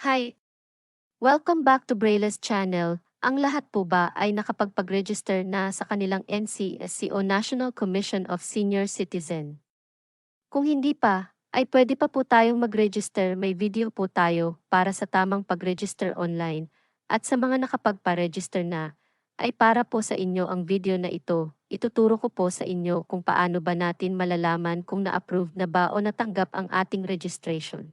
Hi! Welcome back to Braille's channel. Ang lahat po ba ay nakapagpag-register na sa kanilang NCSC o National Commission of Senior Citizen? Kung hindi pa, ay pwede pa po tayong mag-register. May video po tayo para sa tamang pag-register online. At sa mga nakapagpa-register na, ay para po sa inyo ang video na ito. Ituturo ko po sa inyo kung paano ba natin malalaman kung na-approve na ba o natanggap ang ating registration.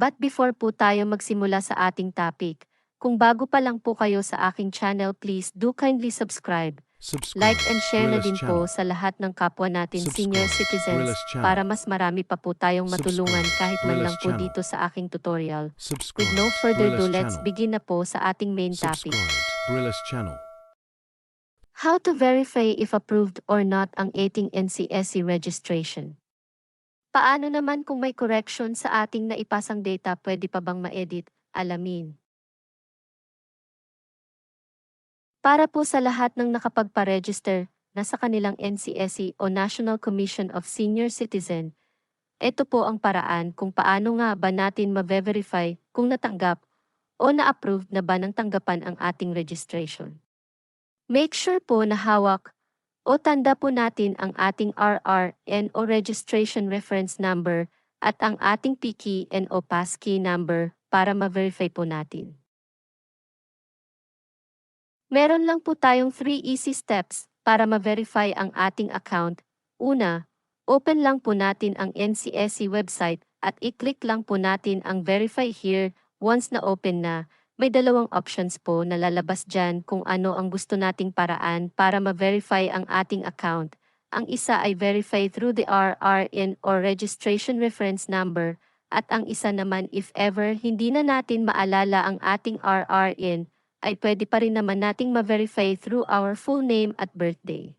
But before po tayo magsimula sa ating topic, kung bago pa lang po kayo sa aking channel please do kindly subscribe, Subscribe. like and share na Gorillas din channel. po sa lahat ng kapwa natin senior Subscribe. citizens Gorillas channel. para mas marami pa po tayong matulungan Subscribe. kahit man lang po channel. dito sa aking tutorial. Subscribe. With no further ado, Gorillas let's channel. begin na po sa ating main topic. How to verify if approved or not ang ating NCSC registration. Paano naman kung may correction sa ating naipasang data pwede pa bang ma-edit? Alamin. Para po sa lahat ng nakapagpa-register na sa kanilang NCSC o National Commission of Senior Citizen, ito po ang paraan kung paano nga ba natin ma-verify kung natanggap o na-approve na ba ng tanggapan ang ating registration. Make sure po na hawak o tanda po natin ang ating RRN o Registration Reference Number at ang ating PKN o passkey number para ma-verify po natin. Meron lang po tayong 3 easy steps para ma-verify ang ating account. Una, open lang po natin ang NCSC website at i-click lang po natin ang Verify Here once na open na may dalawang options po na lalabas dyan kung ano ang gusto nating paraan para ma-verify ang ating account. Ang isa ay verify through the RRN or Registration Reference Number at ang isa naman if ever hindi na natin maalala ang ating RRN ay pwede pa rin naman nating ma-verify through our full name at birthday.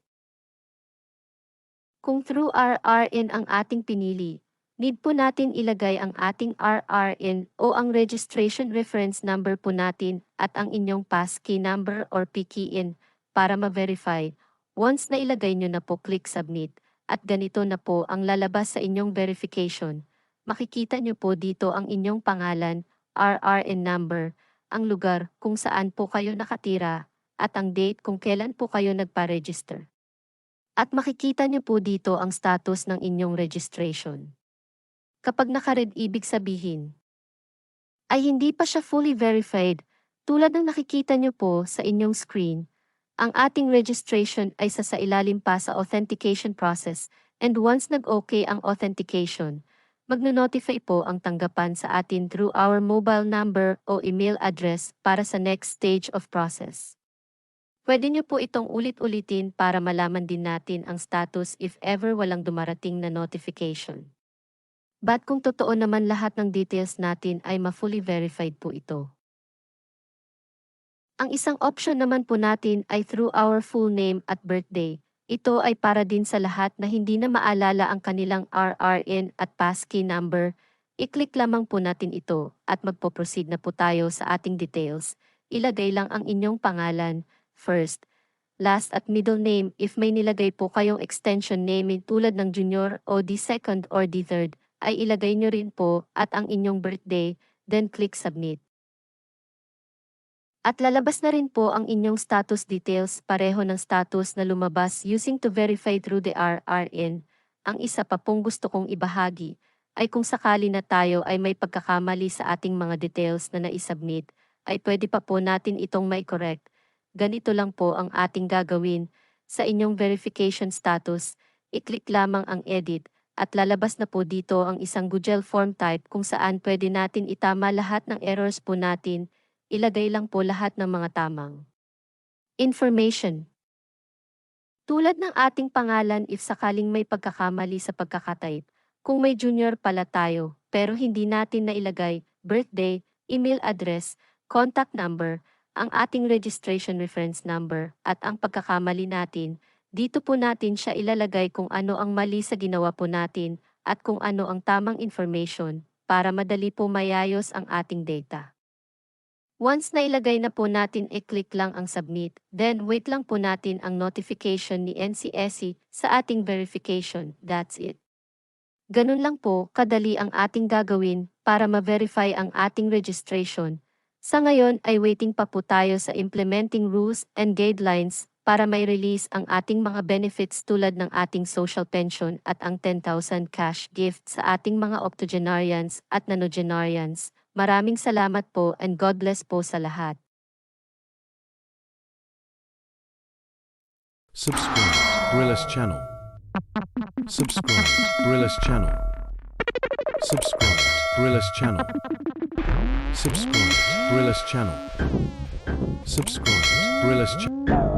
Kung through RRN ang ating pinili, need po natin ilagay ang ating RRN o ang registration reference number po natin at ang inyong passkey number or PKIN para ma-verify. Once na ilagay nyo na po, click submit at ganito na po ang lalabas sa inyong verification. Makikita nyo po dito ang inyong pangalan, RRN number, ang lugar kung saan po kayo nakatira, at ang date kung kailan po kayo nagpa-register. At makikita nyo po dito ang status ng inyong registration. Kapag nakared ibig sabihin, ay hindi pa siya fully verified, tulad ng nakikita nyo po sa inyong screen, ang ating registration ay sa sa ilalim pa sa authentication process and once nag-okay ang authentication, magno-notify po ang tanggapan sa atin through our mobile number o email address para sa next stage of process. Pwede nyo po itong ulit-ulitin para malaman din natin ang status if ever walang dumarating na notification. But kung totoo naman lahat ng details natin ay ma-fully verified po ito. Ang isang option naman po natin ay through our full name at birthday. Ito ay para din sa lahat na hindi na maalala ang kanilang RRN at passkey number. I-click lamang po natin ito at magpo-proceed na po tayo sa ating details. Ilagay lang ang inyong pangalan, first, last at middle name if may nilagay po kayong extension name tulad ng junior o the second or the third, ay ilagay nyo rin po at ang inyong birthday, then click submit. At lalabas na rin po ang inyong status details pareho ng status na lumabas using to verify through the RRN. Ang isa pa pong gusto kong ibahagi ay kung sakali na tayo ay may pagkakamali sa ating mga details na naisubmit, ay pwede pa po natin itong may correct. Ganito lang po ang ating gagawin. Sa inyong verification status, i-click lamang ang edit at lalabas na po dito ang isang Google form type kung saan pwede natin itama lahat ng errors po natin ilagay lang po lahat ng mga tamang information. Tulad ng ating pangalan if sakaling may pagkakamali sa pagkakatype, kung may junior pala tayo, pero hindi natin nailagay, birthday, email address, contact number, ang ating registration reference number, at ang pagkakamali natin, dito po natin siya ilalagay kung ano ang mali sa ginawa po natin, at kung ano ang tamang information, para madali po mayayos ang ating data. Once na ilagay na po natin, i-click lang ang submit, then wait lang po natin ang notification ni NCSC sa ating verification. That's it. Ganun lang po kadali ang ating gagawin para ma-verify ang ating registration. Sa ngayon ay waiting pa po tayo sa implementing rules and guidelines para may release ang ating mga benefits tulad ng ating social pension at ang 10,000 cash gift sa ating mga octogenarians at nanogenarians. Maraming salamat po and God bless po sa lahat. Subscribe Gorillas channel. Subscribe Gorillas channel. Subscribe Gorillas channel. Subscribe Gorillas channel. Subscribe Gorillas channel.